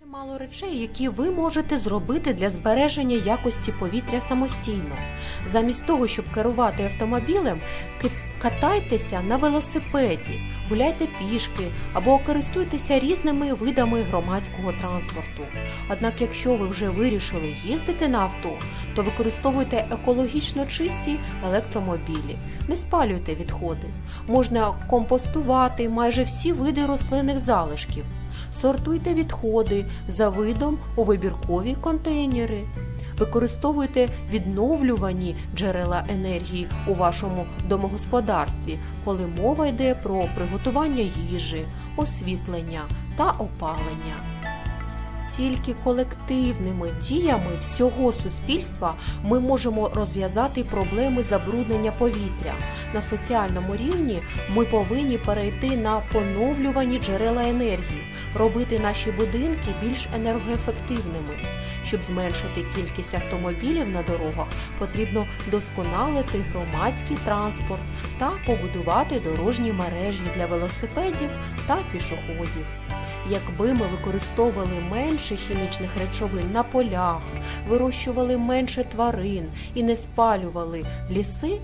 Чимало речей, які ви можете зробити для збереження якості повітря самостійно. Замість того, щоб керувати автомобілем, катайтеся на велосипеді, гуляйте пішки або користуйтеся різними видами громадського транспорту. Однак, якщо ви вже вирішили їздити на авто, то використовуйте екологічно чисті електромобілі. Не спалюйте відходи. Можна компостувати майже всі види рослинних залишків. Сортуйте відходи за видом у вибіркові контейнери. Використовуйте відновлювані джерела енергії у вашому домогосподарстві, коли мова йде про приготування їжі, освітлення та опалення. Тільки колективними діями всього суспільства ми можемо розв'язати проблеми забруднення повітря. На соціальному рівні ми повинні перейти на поновлювані джерела енергії, робити наші будинки більш енергоефективними. Щоб зменшити кількість автомобілів на дорогах, потрібно досконалити громадський транспорт та побудувати дорожні мережі для велосипедів та пішоходів. Якби ми використовували менше хімічних речовин на полях, вирощували менше тварин і не спалювали ліси,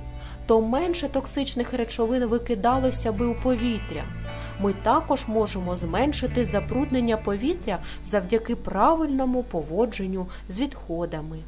то менше токсичних речовин викидалося би у повітря. Ми також можемо зменшити забруднення повітря завдяки правильному поводженню з відходами.